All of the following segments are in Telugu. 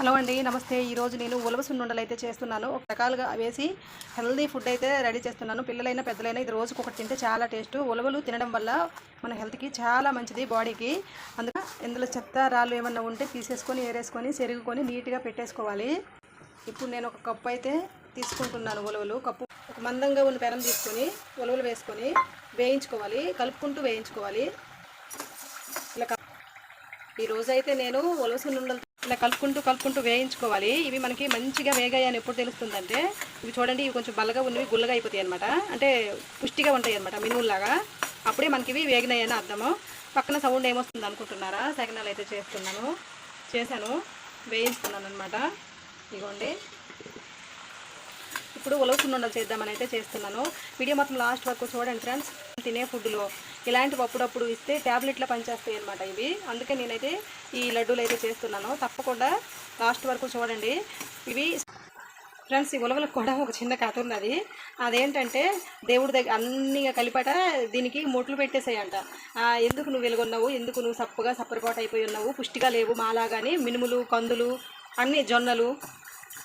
హలో అండి నమస్తే. ఈరోజు నేను ఉలవ సున్నుండలు అయితే చేస్తున్నాను. ఒక రకాలుగా వేసి హెల్దీ ఫుడ్ అయితే రెడీ చేస్తున్నాను. పిల్లలైనా పెద్దలైనా ఇది రోజుకు ఒకటి తింటే చాలా టేస్ట్. ఉలవలు తినడం వల్ల మన హెల్త్కి చాలా మంచిది బాడీకి. అందుకే ఇందులో చెత్త రాళ్ళు ఏమన్నా ఉంటే తీసేసుకొని ఏరేసుకొని చెరుగుకొని నీట్గా పెట్టేసుకోవాలి. ఇప్పుడు నేను ఒక కప్పు అయితే తీసుకుంటున్నాను ఉలవలు. కప్పు ఒక మందంగా ఉన్న పెనం తీసుకొని ఉలవలు వేసుకొని వేయించుకోవాలి. కలుపుకుంటూ వేయించుకోవాలి. ఇలా ఈరోజైతే నేను ఉలవ సున్నుండలు ఇలా కలుపుకుంటూ కలుపుకుంటూ వేయించుకోవాలి. ఇవి మనకి మంచిగా వేగాయని ఎప్పుడు తెలుస్తుందంటే ఇవి చూడండి ఇవి కొంచెం బల్లగా ఉన్నవి గుల్లగా అయిపోతాయి అనమాట అంటే పుష్టిగా ఉంటాయి అనమాట మినువుల్లాగా. అప్పుడే మనకి ఇవి వేగినాయని అర్థము. పక్కన సౌండ్ ఏమొస్తుంది అనుకుంటున్నారా? సెకండ్ అయితే చేస్తున్నాను. చేశాను. వేయించుకున్నాను అనమాట ఇగోండి. ఇప్పుడు ఉలవకుండా సున్నుండలు చేద్దామని అయితే చేస్తున్నాను. వీడియో మొత్తం లాస్ట్ వరకు చూడండి ఫ్రెండ్స్. తినే ఫుడ్లో ఇలాంటివి అప్పుడప్పుడు ఇస్తే ట్యాబ్లెట్లా పనిచేస్తాయి అనమాట ఇవి. అందుకే నేనైతే ఈ లడ్డూలు అయితే చేస్తున్నాను. తప్పకుండా లాస్ట్ వరకు చూడండి. ఇవి ఫ్రెండ్స్ ఈ ఉలవలకు కూడా ఒక చిన్న కథ ఉన్నది. అదేంటంటే దేవుడి దగ్గర అన్నీ కలిపట దీనికి మొట్లు పెట్టేసాయంట ఎందుకు నువ్వు వెలుగొన్నావు ఎందుకు నువ్వు సప్పుగా సప్పరిపాటు అయిపోయి ఉన్నావు? పుష్టిగా లేవు మాలాగాని మినుములు కందులు అన్ని జొన్నలు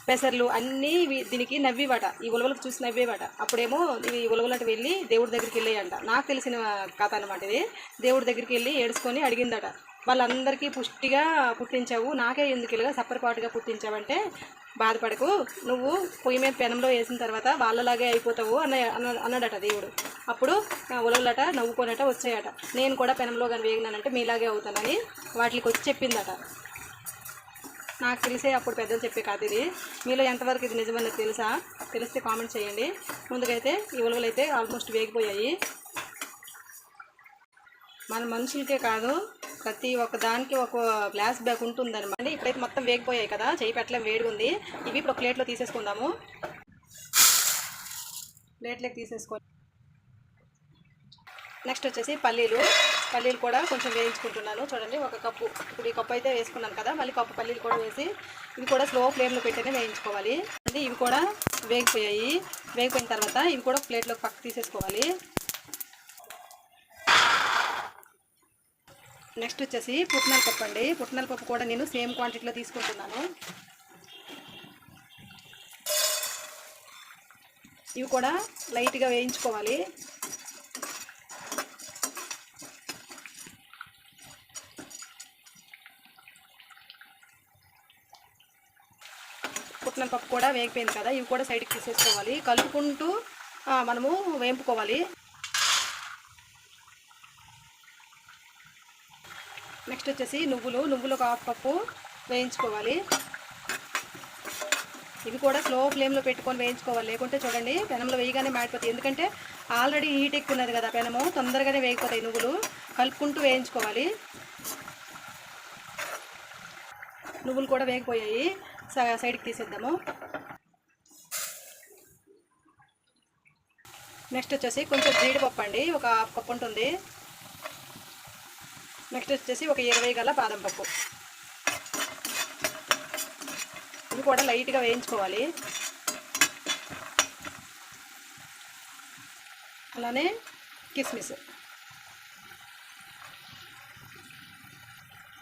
పెసర్లు అన్నీ దీనికి నవ్వేవాట. ఈ ఉలవలకు చూసి నవ్వేవాట. అప్పుడేమో ఇవి ఉలవలటు వెళ్ళి దేవుడి దగ్గరికి వెళ్ళాయంట. నాకు తెలిసిన కథ అనమాట ఇది. దేవుడి దగ్గరికి వెళ్ళి ఏడుచుకొని అడిగిందట. వాళ్ళందరికీ పుష్టిగా పుట్టించావు. నాకే ఎందుకు ఇలాగా సపరపాటుగా పుట్టించావంటే బాధపడకు. నువ్వు పొయ్యి మీద పెనంలో వేసిన తర్వాత వాళ్ళలాగే అయిపోతావు అన్న అన్న- అన్నాడట దేవుడు. అప్పుడు ఉలవలట నవ్వుకోనట వచ్చాయట. నేను కూడా పెనంలో కానీ వేగినానంటే మీలాగే అవుతానని వాటికి వచ్చి చెప్పిందట. నాకు తెలిసే అప్పుడు పెద్దలు చెప్పే కాదు ఇది. మీలో ఎంతవరకు ఇది నిజమని తెలుసా? తెలిస్తే కామెంట్ చేయండి. ముందుకైతే ఈ ఉలవలు అయితే ఆల్మోస్ట్ వేగిపోయాయి. మన మనుషులకే కాదు ప్రతి ఒక్క దానికి ఒక గ్లాస్ బ్యాగ్ ఉంటుందన్నమాట. ఇప్పుడైతే మొత్తం వేగిపోయాయి కదా చేయి పెట్టలేం వేడిగా ఉంది. ఇవి ఇప్పుడు ఒక ప్లేట్లో తీసేసుకుందాము. ప్లేట్లోకి తీసేసుకో. నెక్స్ట్ వచ్చేసి పల్లీలు. పల్లీలు కూడా కొంచెం వేయించుకుంటున్నాను. చూడండి ఒక కప్పు. ఇప్పుడు ఈ కప్పు అయితే వేసుకున్నాను కదా మళ్ళీ కప్పు పల్లీలు కూడా వేసి ఇవి కూడా స్లో ఫ్లేమ్లో పెట్టేనే వేయించుకోవాలి. అంటే ఇవి కూడా వేగిపోయాయి. వేగిపోయిన తర్వాత ఇవి కూడా ప్లేట్లో పక్క తీసేసుకోవాలి. నెక్స్ట్ వచ్చేసి పుట్నాల పప్పు అండి. పుట్నాల పప్పు కూడా నేను సేమ్ క్వాంటిటీలో తీసుకుంటున్నాను. ఇవి కూడా లైట్గా వేయించుకోవాలి. పుట్టిన పప్పు కూడా వేగిపోయింది కదా ఇవి కూడా సైడ్కి తీసేసుకోవాలి. కలుపుకుంటూ మనము వేంపుకోవాలి. నెక్స్ట్ వచ్చేసి నువ్వులు నువ్వులు ఒక హాఫ్ కప్పు వేయించుకోవాలి. ఇవి కూడా స్లో ఫ్లేమ్లో పెట్టుకొని వేయించుకోవాలి. లేకుంటే చూడండి పెనంలో వేయగానే మాడిపోతాయి. ఎందుకంటే ఆల్రెడీ హీట్ ఎక్కువ ఉన్నది కదా పెనము తొందరగానే వేగిపోతాయి నువ్వులు. కలుపుకుంటూ వేయించుకోవాలి. నువ్వులు కూడా వేగిపోయాయి. సైడ్కి తీసేద్దాము. నెక్స్ట్ వచ్చేసి కొంచెం జీడిపప్పు అండి ఒక హాఫ్ కప్ ఉంటుంది. నెక్స్ట్ వచ్చేసి ఒక ఇరవై గల బాదం పప్పు. ఇవి కూడా లైట్గా వేయించుకోవాలి. అలానే కిస్మిస్.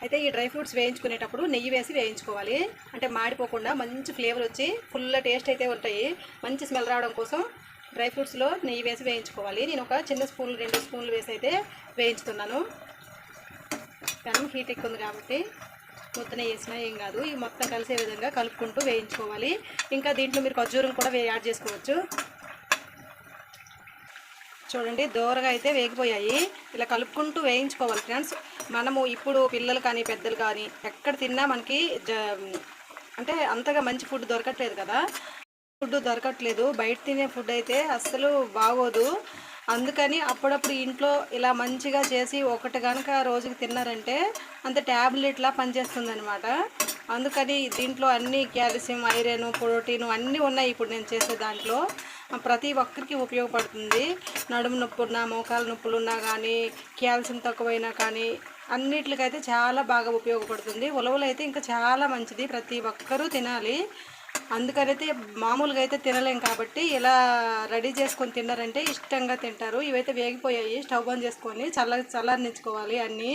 అయితే ఈ డ్రై ఫ్రూట్స్ వేయించుకునేటప్పుడు నెయ్యి వేసి వేయించుకోవాలి. అంటే మాడిపోకుండా మంచి ఫ్లేవర్ వచ్చి ఫుల్ టేస్ట్ అయితే ఉంటాయి. మంచి స్మెల్ రావడం కోసం డ్రై ఫ్రూట్స్లో నెయ్యి వేసి వేయించుకోవాలి. నేను ఒక చిన్న స్పూన్ రెండు స్పూన్లు వేసి అయితే వేయించుతున్నాను. కానీ హీట్ ఎక్కువ ఉంది కాబట్టి ముద్దనే వేసినా ఏం కాదు. ఇవి మొత్తం కలిసే విధంగా కలుపుకుంటూ వేయించుకోవాలి. ఇంకా దీంట్లో మీరు ఖర్జూరం కూడా యాడ్ చేసుకోవచ్చు. చూడండి దూరగా అయితే వేగిపోయాయి. ఇలా కలుపుకుంటూ వేయించుకోవాలి ఫ్రెండ్స్. మనము ఇప్పుడు పిల్లలు కానీ పెద్దలు కానీ ఎక్కడ తిన్నా మనకి జ అంటే అంతగా మంచి ఫుడ్ దొరకట్లేదు కదా. ఫుడ్ దొరకట్లేదు. బయట తినే ఫుడ్ అయితే అస్సలు బాగోదు. అందుకని అప్పుడప్పుడు ఇంట్లో ఇలా మంచిగా చేసి ఒకటి కనుక రోజుకి తిన్నారంటే అంత ట్యాబ్లెట్లా పనిచేస్తుంది అనమాట అందుకని దీంట్లో అన్ని క్యాల్షియం ఐరన్ ప్రోటీన్ అన్నీ ఉన్నాయి ఇప్పుడు నేను చేసే దాంట్లో. ప్రతి ఒక్కరికి ఉపయోగపడుతుంది. నడుము నొప్పున్నా మోకాలు నొప్పులు ఉన్నా కానీ క్యాల్షియం తక్కువైనా కానీ అన్నిటికైతే చాలా బాగా ఉపయోగపడుతుంది. ఉలవలు అయితే ఇంకా చాలా మంచిది. ప్రతి ఒక్కరూ తినాలి. అందుకనైతే మామూలుగా అయితే తినలేం కాబట్టి ఇలా రెడీ చేసుకొని తిన్నారంటే ఇష్టంగా తింటారు. ఇవైతే వేగిపోయాయి. స్టవ్ ఆన్ చేసుకొని చల్ల చల్లారనిచ్చుకోవాలి అన్నీ.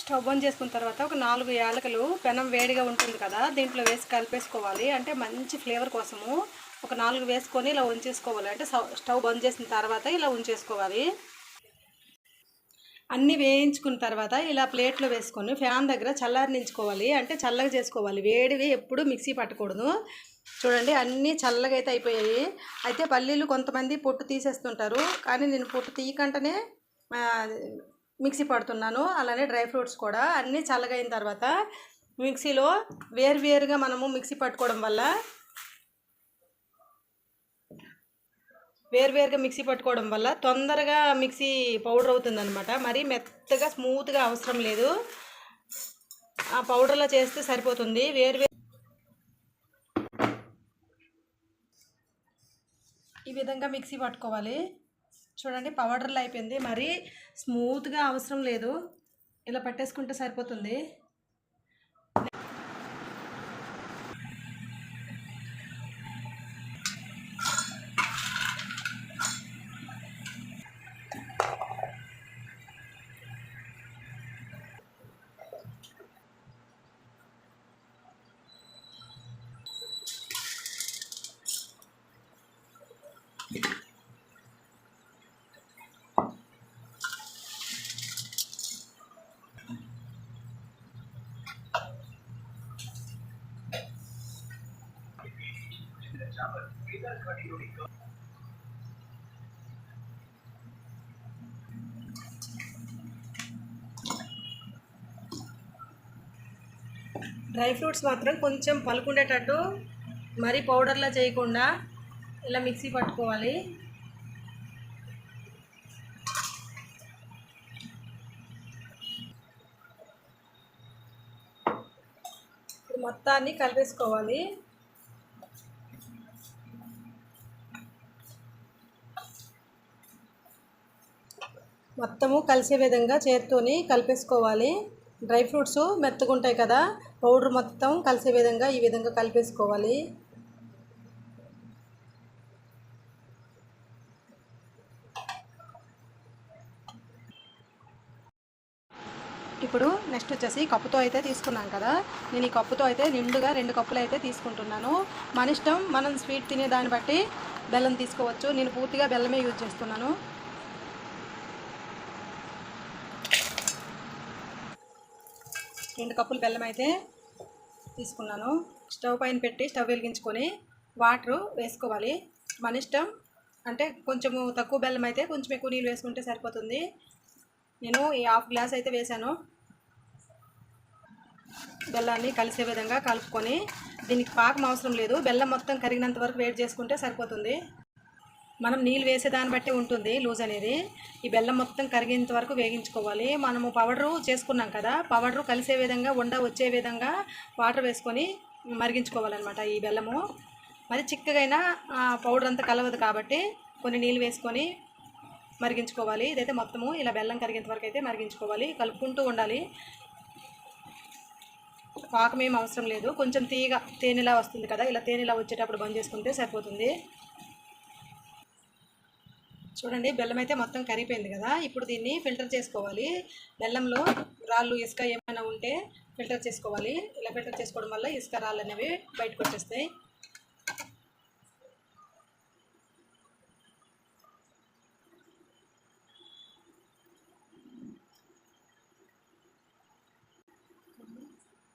స్టవ్ ఆన్ చేసుకున్న తర్వాత ఒక నాలుగు యాలకులు పెనం వేడిగా ఉంటుంది కదా దీంట్లో వేసి కలిపేసుకోవాలి. అంటే మంచి ఫ్లేవర్ కోసము. ఒక నాలుగు వేసుకొని ఇలా ఉంచేసుకోవాలి. అంటే స్టవ్- స్టవ్ బంద్ చేసిన తర్వాత ఇలా ఉంచేసుకోవాలి. అన్నీ వేయించుకున్న తర్వాత ఇలా ప్లేట్లో వేసుకొని ఫ్యాన్ దగ్గర చల్లారనించుకోవాలి. అంటే చల్లగా చేసుకోవాలి. వేడివి ఎప్పుడు మిక్సీ పట్టకూడదు. చూడండి అన్నీ చల్లగా అయితే అయిపోయాయి. అయితే పల్లీలు కొంతమంది పొట్టు తీసేస్తుంటారు. కానీ నేను పొట్టు తీయకంటనే మిక్సీ పడుతున్నాను. అలానే డ్రై ఫ్రూట్స్ కూడా. అన్నీ చల్లగైన అయిన తర్వాత మిక్సీలో వేరువేరుగా మనము మిక్సీ పట్టుకోవడం వల్ల వేరువేరుగా మిక్సీ పట్టుకోవడం వల్ల తొందరగా మిక్సీ పౌడర్ అవుతుందన్నమాట. మరి మెత్తగా స్మూత్గా అవసరం లేదు. ఆ పౌడర్లో చేస్తే సరిపోతుంది. వేరు ఈ విధంగా మిక్సీ పట్టుకోవాలి. చూడండి పౌడర్లో అయిపోయింది. మరి స్మూత్గా అవసరం లేదు. ఇలా పట్టేసుకుంటే సరిపోతుంది. డ్రై ఫ్రూట్స్ మాత్రం కొంచెం పలుకుండేటట్టు మరీ పౌడర్లా చేయకుండా ఇలా మిక్సీ పట్టుకోవాలి. ఇప్పుడు మొత్తాన్ని కలిపేసుకోవాలి. మొత్తము కలిసే విధంగా చేత్తోని కలిపేసుకోవాలి. డ్రై ఫ్రూట్స్ మెత్తగా ఉంటాయి కదా పౌడర్ మొత్తం కలిసే విధంగా ఈ విధంగా కలిపేసుకోవాలి. ఇప్పుడు నెక్స్ట్ వచ్చేసి కప్పుతో అయితే తీసుకున్నాం కదా. నేను ఈ కప్పుతో అయితే నిండుగా రెండు కప్పులు అయితే తీసుకుంటున్నాను. మన ఇష్టం మనం స్వీట్ తినే దాన్ని బట్టి బెల్లం తీసుకోవచ్చు. నేను పూర్తిగా బెల్లమే యూజ్ చేస్తున్నాను. రెండు కప్పులు బెల్లం అయితే తీసుకున్నాను. స్టవ్ పైన పెట్టి స్టవ్ వెలిగించుకొని వాటర్ వేసుకోవాలి. మన ఇష్టం అంటే కొంచెము తక్కువ బెల్లం అయితే కొంచెం ఎక్కువ నీళ్ళు వేసుకుంటే సరిపోతుంది. నేను ఈ హాఫ్ గ్లాస్ అయితే వేశాను. బెల్లాన్ని కలిసే విధంగా కలుపుకొని దీనికి పాకం అవసరం లేదు. బెల్లం మొత్తం కరిగినంత వరకు వేడి చేసుకుంటే సరిపోతుంది. మనం నీళ్ళు వేసే దాన్ని బట్టి ఉంటుంది లూజ్ అనేది. ఈ బెల్లం మొత్తం కరిగేంత వరకు వేగించుకోవాలి. మనము పౌడరు చేసుకున్నాం కదా పౌడరు కలిసే విధంగా ఉండ వచ్చే విధంగా వాటర్ వేసుకొని మరిగించుకోవాలన్నమాట ఈ బెల్లము. మరి చిక్కగైనా పౌడర్ అంతా కలవదు కాబట్టి కొన్ని నీళ్ళు వేసుకొని మరిగించుకోవాలి. ఇదైతే మొత్తము ఇలా బెల్లం కరిగేంత వరకు అయితే మరిగించుకోవాలి. కలుపుకుంటూ ఉండాలి. పాకం ఏం అవసరం లేదు. కొంచెం తీగ తేనెలా వస్తుంది కదా ఇలా తేనెలా వచ్చేటప్పుడు బంద్ చేసుకుంటే సరిపోతుంది. చూడండి బెల్లం అయితే మొత్తం కరిగిపోయింది కదా ఇప్పుడు దీన్ని ఫిల్టర్ చేసుకోవాలి. బెల్లంలో రాళ్ళు ఇసుక ఏమైనా ఉంటే ఫిల్టర్ చేసుకోవాలి. ఇలా ఫిల్టర్ చేసుకోవడం వల్ల ఇసుక రాళ్ళు అనేవి బయటకు వచ్చేస్తాయి.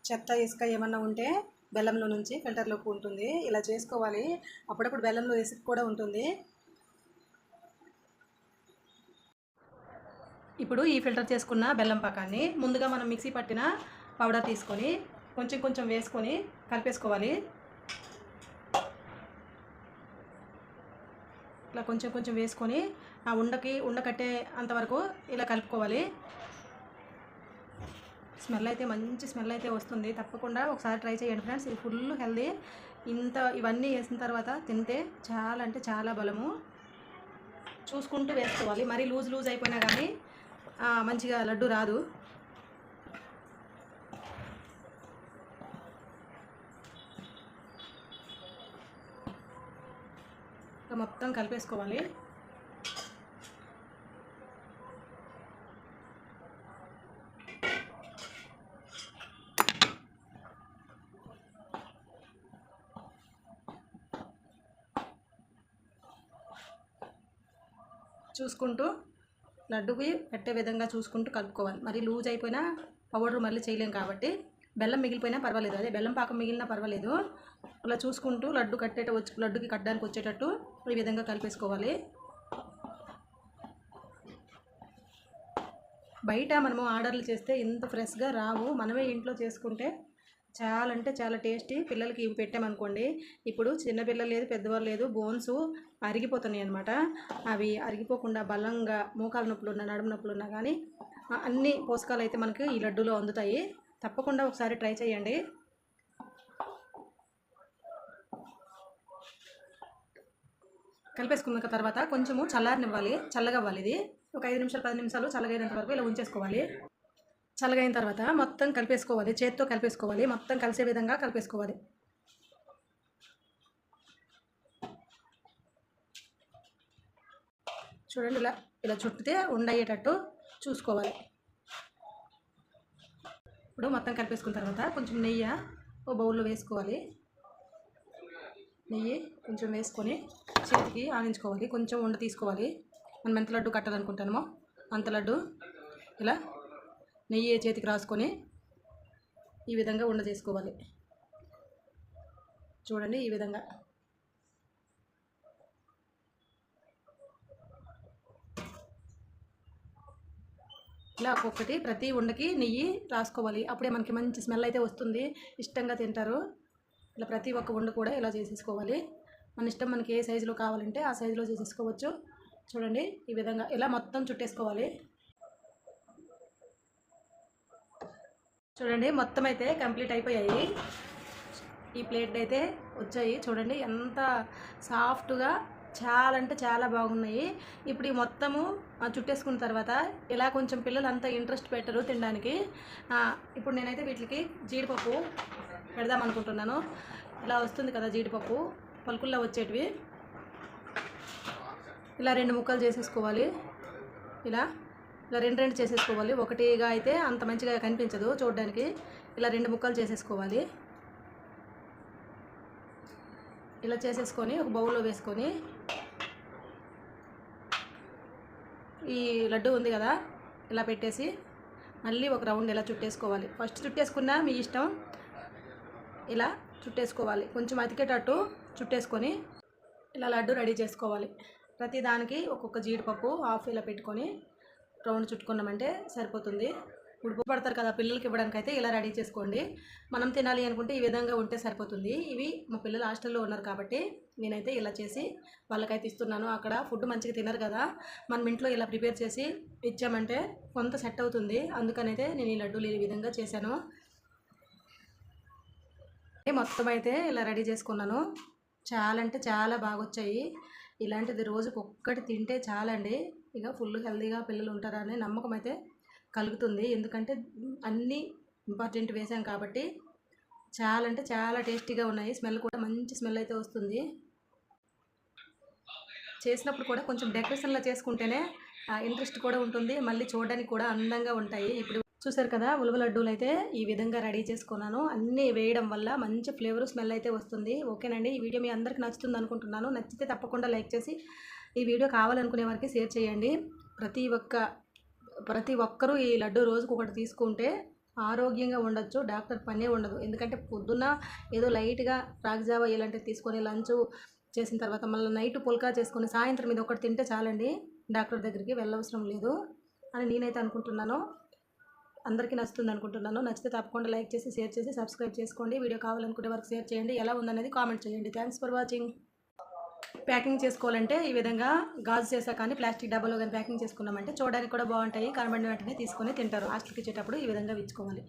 చెత్త ఇసుక ఏమన్నా ఉంటే బెల్లంలో నుంచి ఫిల్టర్లోకి ఉంటుంది. ఇలా చేసుకోవాలి. అప్పుడప్పుడు బెల్లంలో ఇసుక కూడా ఉంటుంది. ఇప్పుడు ఈ ఫిల్టర్ చేసుకున్న బెల్లం పాకాన్ని ముందుగా మనం మిక్సీ పట్టిన పౌడర్ తీసుకొని కొంచెం కొంచెం వేసుకొని కలిపేసుకోవాలి. ఇలా కొంచెం కొంచెం వేసుకొని ఆ ఉండకి ఉండ కట్టే అంతవరకు ఇలా కలుపుకోవాలి. స్మెల్ అయితే మంచి స్మెల్ అయితే వస్తుంది. తప్పకుండా ఒకసారి ట్రై చేయండి ఫ్రెండ్స్. ఇది ఫుల్ హెల్దీ. ఇంత ఇవన్నీ వేసిన తర్వాత తింటే చాలా అంటే చాలా బలము. చూసుకుంటూ వేసుకోవాలి. మరీ లూజ్ లూజ్ అయిపోయినా కానీ మంచిగా లడ్డు రాదు. మొత్తం కలిపేసుకోవాలి. చూసుకుంటూ లడ్డుకి పెట్టే విధంగా చూసుకుంటూ కలుపుకోవాలి. మరి లూజ్ అయిపోయినా పౌడర్ మళ్ళీ చేయలేం కాబట్టి బెల్లం మిగిలిపోయినా పర్వాలేదు. అదే బెల్లం పాకం మిగిలినా పర్వాలేదు. అలా చూసుకుంటూ లడ్డు కట్టేట వచ్చి లడ్డుకి కట్టడానికి వచ్చేటట్టు ఈ విధంగా కలిపేసుకోవాలి. బయట మనము ఆర్డర్లు చేస్తే ఇంత ఫ్రెష్గా రావు. మనమే ఇంట్లో చేసుకుంటే చాలా అంటే చాలా టేస్టీ. పిల్లలకి ఇవి పెట్టామనుకోండి ఇప్పుడు చిన్నపిల్లలు లేదు పెద్దవాళ్ళు లేదు బోన్స్ అరిగిపోతున్నాయి అనమాట అవి అరిగిపోకుండా బలంగా మోకాలు నొప్పులు ఉన్నా నడుము నొప్పులు ఉన్నా కానీ అన్ని పోషకాలు అయితే మనకి ఈ లడ్డూలో అందుతాయి. తప్పకుండా ఒకసారి ట్రై చేయండి. కలిపేసుకున్న తర్వాత కొంచెము చల్లారనివ్వాలి చల్లగా అవ్వాలి ఇది. ఒక ఐదు నిమిషాలు పది నిమిషాలు చల్లగైనంత వరకు ఇలా ఉంచేసుకోవాలి. చల్లగైన తర్వాత మొత్తం కలిపేసుకోవాలి చేత్తో కలిపేసుకోవాలి మొత్తం కలిసే విధంగా కలిపేసుకోవాలి. చూడండి ఇలా ఇలా చుట్టితే ఉండయ్యేటట్టు చూసుకోవాలి. ఇప్పుడు మొత్తం కలిపేసుకున్న తర్వాత కొంచెం నెయ్యి ఓ బౌల్లో వేసుకోవాలి. నెయ్యి కొంచెం వేసుకొని చేతికి ఆనించుకోవాలి. కొంచెం ఉండ తీసుకోవాలి. మనం ఎంత లడ్డు కట్టాలనుకుంటామో అంత లడ్డు ఇలా నెయ్యి చేతికి రాసుకొని ఈ విధంగా ఉండ చేసుకోవాలి. చూడండి ఈ విధంగా. ఇలా ఒక్కొక్కటి ప్రతి ఉండకి నెయ్యి రాసుకోవాలి. అప్పుడే మనకి మంచి స్మెల్ అయితే వస్తుంది. ఇష్టంగా తింటారు. ఇలా ప్రతి ఒక్క ఉండ కూడా ఇలా చేసేసుకోవాలి. మన ఇష్టం మనకి ఏ సైజులో కావాలంటే ఆ సైజులో చేసేసుకోవచ్చు. చూడండి ఈ విధంగా ఇలా మొత్తం చుట్టేసుకోవాలి. చూడండి మొత్తం అయితే కంప్లీట్ అయిపోయాయి. ఈ ప్లేట్ అయితే వచ్చాయి. చూడండి ఎంత సాఫ్ట్గా చాలా అంటే చాలా బాగున్నాయి. ఇప్పుడు ఈ మొత్తము చుట్టేసుకున్న తర్వాత ఇలా కొంచెం పిల్లలు అంత ఇంట్రెస్ట్ పెట్టరు తినడానికి. ఇప్పుడు నేనైతే వీటికి జీడిపప్పు పెడదాం అనుకుంటున్నాను. ఇలా వస్తుంది కదా జీడిపప్పు పలుకుల్లో వచ్చేటివి. ఇలా రెండు ముక్కలు చేసేసుకోవాలి. ఇలా. ఇలా రెండు రెండు చేసేసుకోవాలి. ఒకటిగా అయితే అంత మంచిగా కనిపించదు చూడడానికి. ఇలా రెండు ముక్కలు చేసేసుకోవాలి. ఇలా చేసేసుకొని ఒక బౌల్లో వేసుకొని ఈ లడ్డు ఉంది కదా ఇలా పెట్టేసి మళ్ళీ ఒక రౌండ్ ఇలా చుట్టేసుకోవాలి. ఫస్ట్ చుట్టేసుకున్నా మీ ఇష్టం ఇలా చుట్టేసుకోవాలి. కొంచెం అతికేటట్టు చుట్టేసుకొని ఇలా లడ్డు రెడీ చేసుకోవాలి. ప్రతి దానికి ఒక్కొక్క జీడిపప్పు హాఫ్ ఇలా పెట్టుకొని రౌండ్ చుట్టుకున్నామంటే సరిపోతుంది. ఉడుపు పడతారు కదా పిల్లలకి ఇవ్వడానికి అయితే ఇలా రెడీ చేసుకోండి. మనం తినాలి అనుకుంటే ఈ విధంగా ఉంటే సరిపోతుంది. ఇవి మా పిల్లలు హాస్టల్లో ఉన్నారు కాబట్టి నేనైతే ఇలా చేసి వాళ్ళకైతే ఇస్తున్నాను. అక్కడ ఫుడ్ మంచిగా తినరు కదా మనం ఇంట్లో ఇలా ప్రిపేర్ చేసి ఇచ్చామంటే కొంత సెట్ అవుతుంది. అందుకనైతే నేను ఈ లడ్డూలు ఈ విధంగా చేశాను. మొత్తం అయితే ఇలా రెడీ చేసుకున్నాను. చాలా అంటే చాలా బాగా వచ్చాయి ఇలాంటిది రోజుకి ఒక్కటి తింటే చాలండి. ఇక ఫుల్ హెల్తీగా పిల్లలు ఉంటారనే నమ్మకం అయితే కలుగుతుంది. ఎందుకంటే అన్నీ ఇంపార్టెంట్ వేసాం కాబట్టి చాలా అంటే చాలా టేస్టీగా ఉన్నాయి. స్మెల్ కూడా మంచి స్మెల్ అయితే వస్తుంది. చేసినప్పుడు కూడా కొంచెం డెకరేషన్లో చేసుకుంటేనే ఇంట్రెస్ట్ కూడా ఉంటుంది. మళ్ళీ చూడడానికి కూడా అందంగా ఉంటాయి. ఇప్పుడు చూసారు కదా ఉలవ లడ్డూలు అయితే ఈ విధంగా రెడీ చేసుకున్నాను. అన్నీ వేయడం వల్ల మంచి ఫ్లేవర్ స్మెల్ అయితే వస్తుంది. ఓకేనండి. ఈ వీడియో మీ అందరికి నచ్చుతుంది అనుకుంటున్నాను. నచ్చితే తప్పకుండా లైక్ చేసి ఈ వీడియో కావాలనుకునే వారికి షేర్ చేయండి. ప్రతి ఒక్క ప్రతి ఒక్కరూ ఈ లడ్డు రోజుకు ఒకటి తీసుకుంటే ఆరోగ్యంగా ఉండొచ్చు డాక్టర్ పనే ఉండదు. ఎందుకంటే పొద్దున్న ఏదో లైట్గా రాగజావ ఇలాంటివి తీసుకొని లంచ్ చేసిన తర్వాత మళ్ళీ నైట్ పుల్కా చేసుకొని సాయంత్రం ఇది ఒకటి తింటే చాలండి. డాక్టర్ దగ్గరికి వెళ్ళవసరం లేదు అని నేనైతే అనుకుంటున్నాను. అందరికీ నచ్చుతుంది అనుకుంటున్నాను. నచ్చితే తప్పకుండా లైక్ చేసి షేర్ చేసి సబ్స్క్రైబ్ చేసుకోండి. వీడియో కావాలనుకుంటే వరకు షేర్ చేయండి. ఎలా ఉందనేది కామెంట్ చేయండి. Thanks for watching. ప్యాకింగ్ చేసుకోవాలంటే ఈ విధంగా గాజు చేసా కానీ ప్లాస్టిక్ డబ్బాలో కానీ ప్యాకింగ్ చేసుకున్నామంటే చూడడానికి కూడా బాగుంటాయి. కనబడిన వెంటనే తీసుకొని తింటారు. హాస్టల్కి ఇచ్చేటప్పుడు ఈ విధంగా విచ్చుకోవాలి.